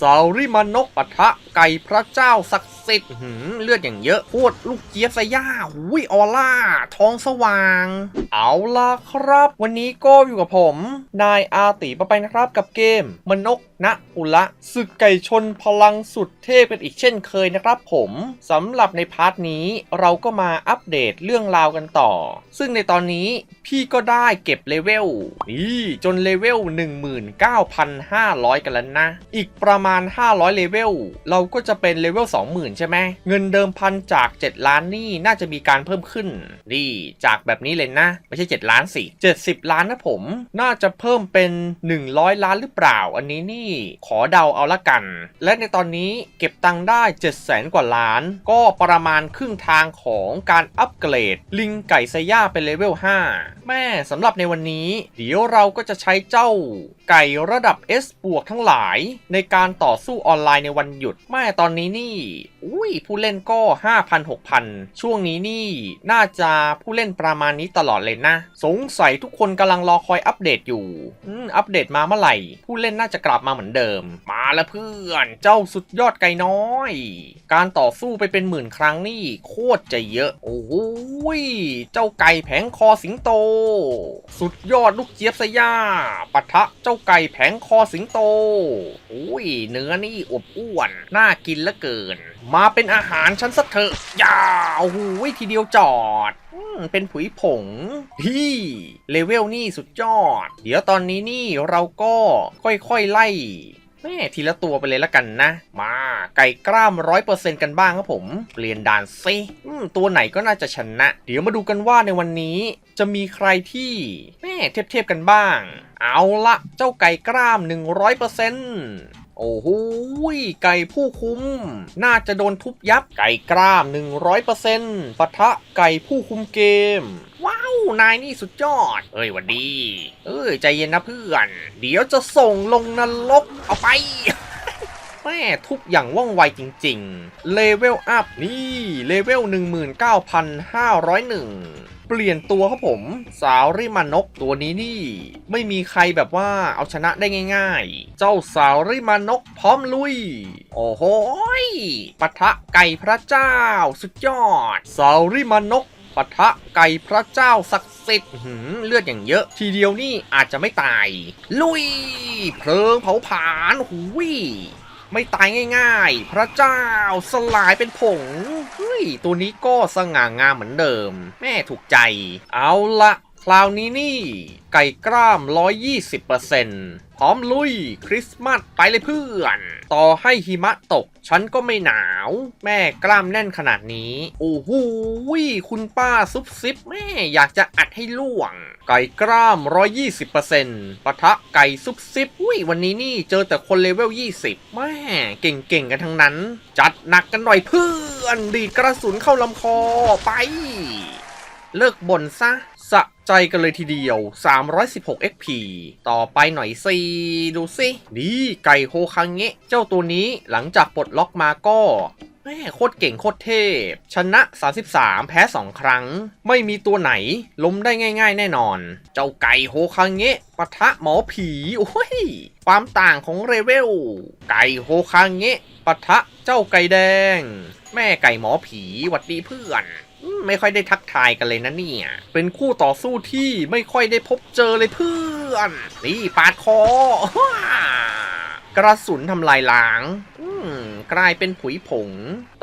สาริมานกปะทะไก่พระเจ้าศักดิ์สิทธิ์อื้อหือเลือดอย่างเยอะโคตรลูกเจี๊ยบสย่าหุยออล่า ท้องสว่าง เอาล่ะครับ วันนี้ก็อยู่กับผม นายอาติปะไปนะครับกับเกม มนกณอุละศึกไก่ชนพลังสุดเทพกันอีกเช่นเคยนะครับผมสำหรับในพาร์ทนี้เราก็มาอัปเดตเรื่องราวกันต่อ ซึ่งในตอนนี้พี่ก็ได้เก็บเลเวลนี่จนเลเวล 19,500 กันแล้วนะ อีกประมาณ 500 เลเวล เราก็จะเป็นเลเวล0,000 ใช่ไหมเงินเดิมพันจาก 7 ล้านนี่น่าจะมีการเพิ่มขึ้นนี่จากแบบนี้เลยนะ ไม่ใช่ 7 ล้านสิ70 ล้านนะผม น่าจะเพิ่มเป็น 100 ล้านหรือเปล่า อันนี้นี่ขอเดาเอาละกัน และในตอนนี้เก็บตังค์ได้ 700,000กว่าล้าน ก็ประมาณครึ่งทางของการอัปเกรด ลิงไก่ไซย่าเป็นเลเวล 5 แม่สำหรับในวันนี้ เดี๋ยวเราก็จะใช้เจ้าไก่ระดับ S บวกทั้งหลาย ในการต่อสู้ออนไลน์ในวันหยุดแม่ตอนนี้นี่อุ้ยผู้เล่นก็ 5,000 6,000 ช่วงนี้นี่น่าจะผู้เล่นประมาณนี้ตลอดเลยนะ สงสัยทุกคนกำลังรอคอยอัปเดตอยู่อืมอัปเดตมาเมื่อไหร่ ผู้เล่นน่าจะกลับมาเหมือนเดิม มาแล้วเพื่อน เจ้าสุดยอดไก่น้อย การต่อสู้ไปเป็นหมื่นครั้งนี่โคตรจะเยอะ โอ้ย เจ้าไก่แผงคอสิงโต สุดยอดลูกเจี๊ยบสยาปะทะเจ้าไก่แผงคอสิงโต โอ้ย เนื้อนี่อวบอ้วน น่ากินเหลือเกิน มาเป็นอาหารฉันสักเถอะยาวโอ้โหยทีเดียวจอดเป็นผุยผงที่เลเวลนี่สุดยอด เดี๋ยวตอนนี้นี่เราก็ค่อยๆไล่แม่ทีละตัวไปเลยละกันนะ มาไก่กล้ามร้อยเปอร์เซ็นต์กันบ้างครับผม เปลี่ยนด่านซิตัวไหนก็น่าจะชนะ เดี๋ยวมาดูกันว่าในวันนี้จะมีใครที่แม่เทียบๆกันบ้าง เอาละเจ้าไก่กล้าม 100% โอ้โหไก่ผู้คุ้ม น่าจะโดนทุบยับไก่กล้าม 100%ปะทะไก่ผู้คุมเกม ว้าว นายนี่สุดยอด เอ้ยหวันดี เอ้ย ใจเย็นนะเพื่อน เดี๋ยวจะส่งลงนรกเอาไปแม่ทุบอย่างว่องไวจริง ๆ เลเวลอัพนี่ เลเวล 19,501 เปลี่ยนตัวครับผม สาวริมานกตัวนี้นี่ ไม่มีใครแบบว่าเอาชนะได้ง่าย ๆ เจ้าสาวริมานกพร้อมลุย โอ้โหปะทะไก่พระเจ้า สุดยอด สาวริมานกปะทะไก่พระเจ้าศักดิ์สิทธิ์เลือดอย่างเยอะ ทีเดียวนี่อาจจะไม่ตาย ลุย เพลิงเผาผลาญหุยไม่ตายง่าย ๆ พระเจ้าสลายเป็นผง ย ตัวนี้ก็สง่างามเหมือนเดิม แม่ถูกใจ เอาละคราวนี้นี่ ไก่กล้าม 120%พร้อมลุย คริสต์มาสไปเลยเพื่อน ต่อให้หิมะตก ฉันก็ไม่หนาว แม่กล้ามแน่นขนาดนี้ โอ้โหคุณป้าซุบซิบแม่อยากจะอัดให้ล่วง ไก่กล้าม 120%ปะทะไก่ซุบซิบอุ้ยวันนี้นี่เจอแต่คนเลเวล 20 แม่เก่งๆกันทั้งนั้น จัดหนักกันหน่อยเพื่อ อน ดีดกระสุนเข้าลำคอไป เลิกบ่นซะ สะใจกันเลยทีเดียว 316 XP ต่อไปหน่อยสิ ดูสิ นี่ไก่โฮคังเงะ เจ้าตัวนี้หลังจากปลดล็อกมาก็ แม่โคตรเก่งโคตรเทพ ชนะ 33 แพ้ 2 ครั้ง ไม่มีตัวไหน ล้มได้ง่าย ๆ แน่นอน เจ้าไก่โฮคังเงะปะทะหมอผี โอ้ย ความต่างของเรเวล ไก่โฮคังเงะปะทะเจ้าไก่แดง แม่ไก่หมอผีหวัดดีเพื่อนไม่ค่อยได้ทักทายกันเลยนะเนี่ย เป็นคู่ต่อสู้ที่ไม่ค่อยได้พบเจอเลยเพื่อน นี่ปาดคอ กระสุนทำลายล้างอืมกลายเป็นผุยผง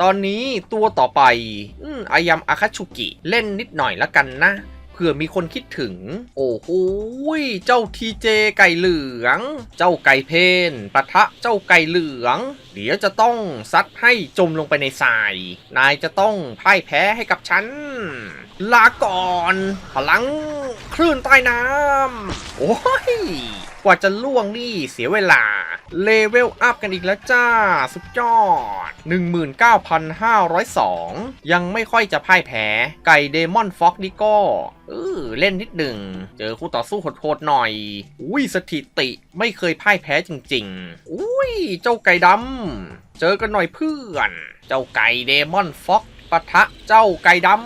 ตอนนี้ตัวต่อไปอืมอายัมอาคาชุกิ เล่นนิดหน่อยละกันนะเผื่อมีคนคิดถึง โอ้โหเจ้าทีเจไก่เหลือง เจ้าไก่เพนปะทะเจ้าไก่เหลือง เดี๋ยวจะต้องซัดให้จมลงไปในทราย นายจะต้องพ่ายแพ้ให้กับฉัน ลาก่อน พลังคลื่นใต้น้ำ โอ้ย กว่าจะล่วงนี่เสียเวลา เลเวลอัพกันอีกแล้วจ้า สุดยอด 19,502 ยังไม่ค่อยจะพ่ายแพ้ ไก่เดมอนฟ็อกนี่ก็เออเล่นนิดหนึ่ง เจอคู่ต่อสู้โหดๆหน่อย อุ้ยสถิติไม่เคยพ่ายแพ้จริงๆ อุ้ย เจ้าไก่ดำ เจอกันหน่อยเพื่อน เจ้าไก่เดมอนฟ็อกปะทะเจ้าไก่ดำ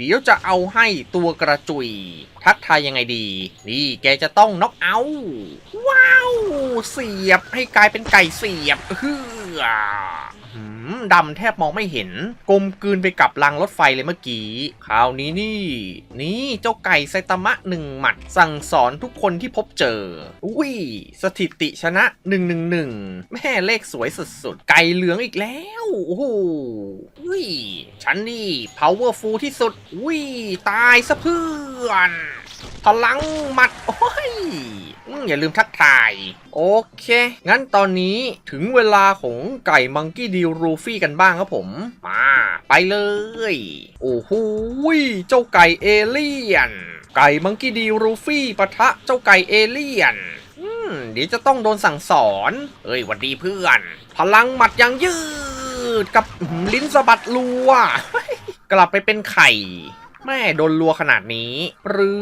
เดี๋ยวจะเอาให้ตัวกระจุย ทักทายยังไงดี นี่แกจะต้องน็อกเอา ว้าว เสียบให้กลายเป็นไก่เสียบเฮือ ดำแทบมองไม่เห็น กลมกลืนไปกับรางรถไฟเลยเมื่อกี้ คราวนี้นี่ นี่เจ้าไก่ไซตามะหนึ่งหมัด สั่งสอนทุกคนที่พบเจอ อุ้ย สถิติชนะ 111 แม่เลขสวยสุดๆ ไก่เหลืองอีกแล้ว โอ้โหอุ้ย ฉันนี่ powerful ที่สุด อุ้ย ตายซะเพื่อน ลังหมัด โอ้ยอย่าลืมทักทาย โอเค งั้นตอนนี้ถึงเวลาของไก่มังกี้ดีรูฟี่กันบ้างครับผม มา ไปเลย โอ้โหเจ้าไก่เอเลี่ยน ไก่มังกี้ดีรูฟี่ปะทะเจ้าไก่เอเลี่ยนเดี๋ยวจะต้องโดนสั่งสอน เอ้ยหวัดดีเพื่อน พลังหมัดยังยืด กับลิ้นสะบัดรัว กลับไปเป็นไข่ แม่โดนรัวขนาดนี้ปรื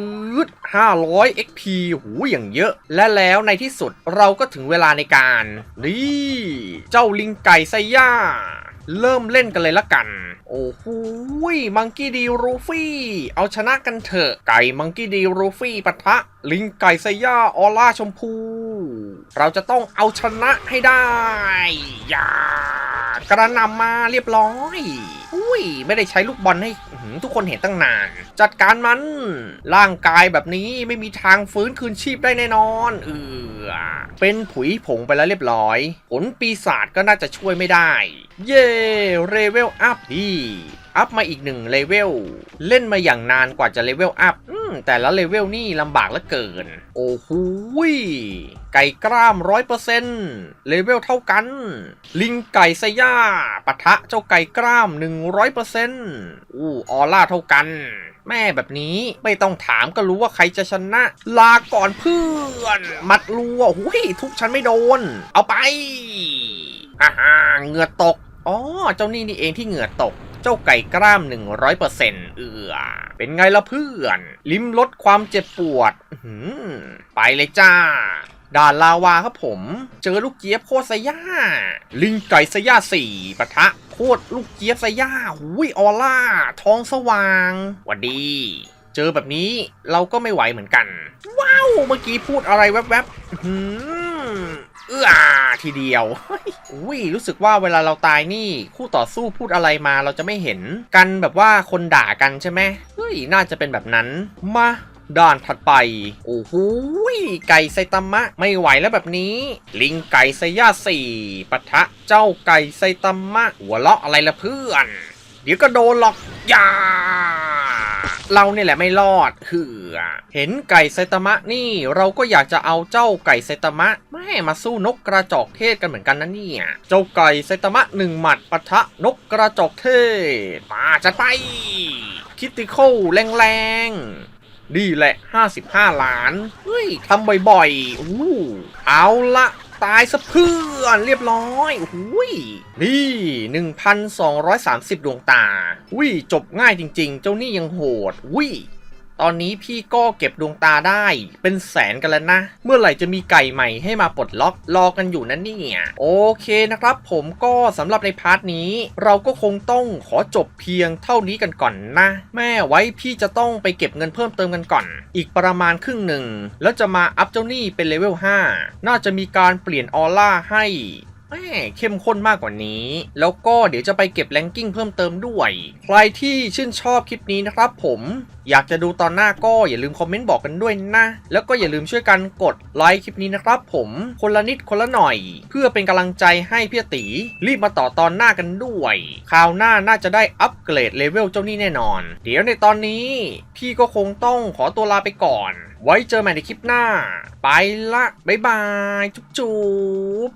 ด500 XP หูอย่างเยอะ และแล้วในที่สุดเราก็ถึงเวลาในการ นี่ เจ้าลิงไก่ไซย่า เริ่มเล่นกันเลยละกัน โอ้โหมังกี้ดีรูฟี่ เอาชนะกันเถอะ ไก่มังกี้ดีรูฟี่ปะทะ ลิงไก่ไซย่าออร่าชมพู เราจะต้องเอาชนะให้ได้ อย่ากระนำมาเรียบร้อย อุ้ย ไม่ได้ใช้ลูกบอลให้อื้อหือ ทุกคนเห็นตั้งนาน จัดการมัน ร่างกายแบบนี้ไม่มีทางฟื้นคืนชีพได้แน่นอน เออเป็นผุยผงไปแล้วเรียบร้อย ผลปีศาจก็น่าจะช่วยไม่ได้ เย่เรเวลอัพดี อัพมาอีกหนึ่งเลเวล เล่นมาอย่างนานกว่าจะเลเวลอัพ แต่ละเลเวลนี่ลำบากเหลือเกิน โอ้โหยไก่กล้ามร้อยเปอร์เซ็นต์เลเวลเท่ากัน ลิงไก่ไซย่าปะทะเจ้าไก่กล้าม100%เปอร์เซ็นต์อู้ออร่าเท่ากัน แม่แบบนี้ไม่ต้องถามก็รู้ว่าใครจะชนะ ลาก่อนเพื่อน มัดรัวหุยทุกฉันไม่โดน เอาไปฮ่าฮ่าเหงื่อตกอ๋อเจ้านี่นี่เองที่เหงื่อตก จ้าไก่กล้าม 100%เอือเป็นไงล่ะเพื่อน ลิ้มลดความเจ็บปวดไปเลยจ้าด่านลาวาครับผม เจอลูกเจี๊ยบโคตรไซย่าลิงไก่ไซย่าสี่ปะทะ โคตรลูกเจี๊ยบไซย่าหุยออร่าท้องสว่างวัดดี เจอแบบนี้เราก็ไม่ไหวเหมือนกัน ว้าว เมื่อกี้พูดอะไรแวบๆอื้อหือเอื้อ ทีเดียวอุ้ยรู้สึกว่าเวลาเราตายนี่ คู่ต่อสู้พูดอะไรมาเราจะไม่เห็นกันแบบว่าคนด่ากันใช่ไหมเฮ้ยน่าจะเป็นแบบนั้นมาด่านถัดไป โอ้โหไก่ไซตามะ ไม่ไหวแล้วแบบนี้ ลิงไก่ไซย่าสี่ปะทะเจ้าไก่ไซตามะ หัวเราะอะไรละเพื่อน เดี๋ยวก็โดนหรอกย่า เราเนี่ยแหละไม่รอดคือเห็นไก่ไซตามะนี่ เราก็อยากจะเอาเจ้าไก่ไซตามะแม่มาสู้นกกระจอกเทศกันเหมือนกันนะเนี่ย เจ้าไก่ไซตามะหนึ่งหมัดปะทะนกกระจอกเทศ มาจัดไป คิติคอลแรงๆ นี่แหละ 55 ล้าน เฮ้ยทำบ่อยๆ อู้เอาละ ตายซะเพื่อนเรียบร้อยอุ้ยนี่ 1,230 ดวงตาอุ้ยจบง่ายจริง ๆ เจ้านี่ยังโหดอุ้ย ตอนนี้พี่ก็เก็บดวงตาได้ เป็นแสนกันแล้วนะ เมื่อไหร่จะมีไก่ใหม่ให้มาปลดล็อกรอกันอยู่นั่นเนี่ยโอเคนะครับผมก็สำหรับในพาร์ทนี้ เราก็คงต้องขอจบเพียงเท่านี้กันก่อนนะ แม่ไว้พี่จะต้องไปเก็บเงินเพิ่มเติมกันก่อน อีกประมาณครึ่งหนึ่ง แล้วจะมาอัพเจ้าหนี้เป็นเลเวล5น่าจะมีการเปลี่ยนออร่าให้ แม่เข้มข้นมากกว่านี้ แล้วก็เดี๋ยวจะไปเก็บแรงกิ้งเพิ่มเติมด้วย ใครที่ชื่นชอบคลิปนี้นะครับผมอยากจะดูตอนหน้าก็อย่าลืมคอมเมนต์บอกกันด้วยนะ แล้วก็อย่าลืมช่วยกันกดไลค์คลิปนี้นะครับผมคนละนิดคนละหน่อย เพื่อเป็นกำลังใจให้พี่ตีรีบมาต่อตอนหน้ากันด้วย คราวหน้าน่าจะได้อัปเกรดเลเวลเจ้านี่แน่นอน เดี๋ยวในตอนนี้ พี่ก็คงต้องขอตัวลาไปก่อน ไว้เจอใหม่ในคลิปหน้า ไปละบ๊ายบาย จุ๊บ